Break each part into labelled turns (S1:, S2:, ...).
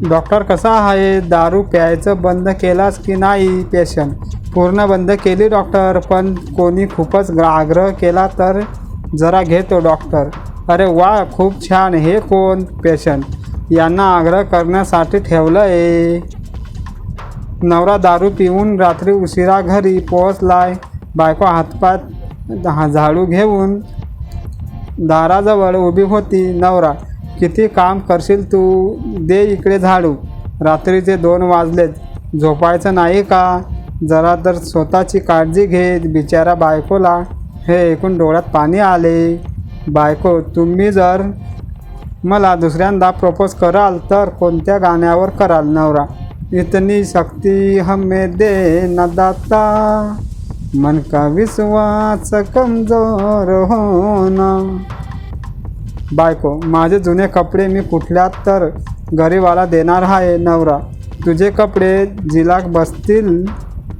S1: Doctor कसा आहे? दारू प्यायचं बंद केलास की नाही पेशंट? पूर्ण बंद केली डॉक्टर पण कोणी खूपच आग्रह केला तर जरा घेतो डॉक्टर. अरे वा खूप छान. हे कोण? पेशंट. यांना आग्रह करण्यासाठी ठेवलं आहे नवरा दारू पिऊन रात्री उशिरा घरी पोहोचलाय. बायको हातपात झाडू घेऊन दाराजवळ उभी होती नवरा किती काम करशील तू? दे इकडे झाडू. रात्रीचे दोन वाजलेत. झोपायचं नाही का? जरा तर स्वतःची काळजी घे बिचारा बायकोला. हे ऐकून डोळ्यात पाणी आले. बायको तुम्ही जर मला दुसऱ्यांदा प्रपोज कराल तर कोणत्या गाण्यावर कराल नवरा? इतनी शक्ती हमें दे न दाता मन का विश्वास कमजोर होना. बायको माझे जुने कपडे मी कुठल्या तर गरीबाला देणार आहे नवरा. तुझे कपडे जिला बसतील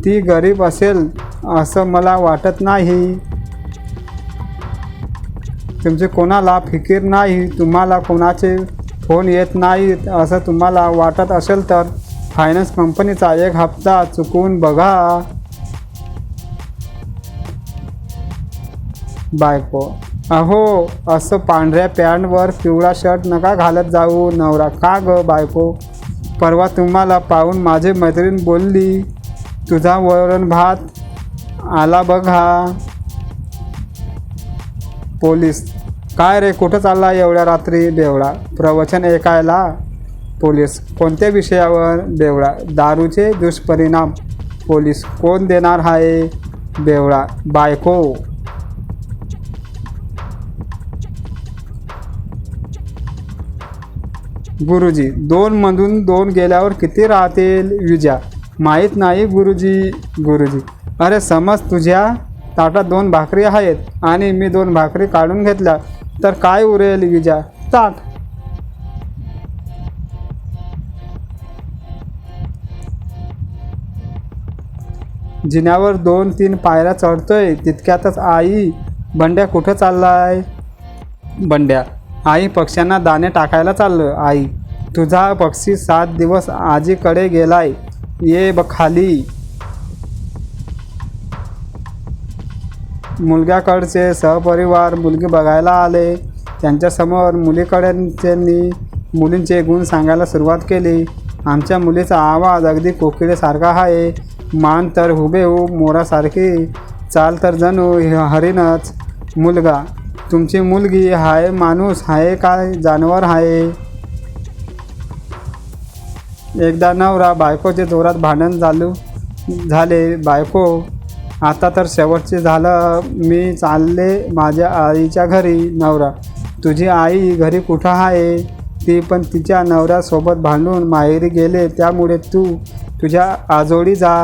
S1: ती गरीब असेल असं मला वाटत नाही. तुमचे कोणाला फिकीर नाही तुम्हाला कोणाचे फोन येत नाहीत असं तुम्हाला वाटत असेल तर फायनान्स कंपनीचा एक हप्ता चुकवून बघा. बायको. अहो असं पांढऱ्या पॅन्टवर पिवळा शर्ट नका घालत जाऊ नवरा. का ग बायको? परवा तुम्हाला पाहून माझी मैत्रीण बोलली तुझा वरण भात आला बघा. पोलीस. काय रे कुठं चालला एवढ्या रात्री देवळा प्रवचन ऐकायला? पोलीस. कोणत्या विषयावर देवळा दारूचे दुष्परिणाम. पोलीस कोण देणार आहे बेवळा बायको गुरुजी दोन मधून दोन गेल्यावर किती राहतील विजा? माहीत नाही गुरुजी गुरुजी. अरे समज तुझ्या ताटात दोन भाकरी आहेत आणि मी दोन भाकरी काढून घेतल्या तर काय उरेल विजा? ताट जिन्यावर दोन तीन पायऱ्या चढतोय तितक्यातच आई बंड्या कुठं चाललाय? बंड्या. आई पक्ष्यांना दाणे टाकायला चाललं. आई तुझा पक्षी सात दिवस आजीकडे गेलाय. ये ब खाली. मुलग्याकडचे सहपरिवार मुलगी बघायला आले. त्यांच्यासमोर मुलीकडच्यांनी मुलींचे गुण सांगायला सुरुवात केली. आमच्या मुलीचा आवाज अगदी कोकिळेसारखा आहे. मान तर हुबेहूब मोरासारखी चाल तर जणू हरिणच. मुलगा तुमची मुलगी हाय माणूस आहे काय जानवर आहे एकदा नवरा बायकोचे जोरात भांडण चालू झाले. बायको आता तर शेवटचे झालं. मी चालले माझ्या आईच्या घरी. नवरा तुझी आई घरी कुठं आहे ती पण तिच्या नवऱ्यासोबत भांडून माहेरी गेले. त्यामुळे तू तुझ्या आजोळी जा.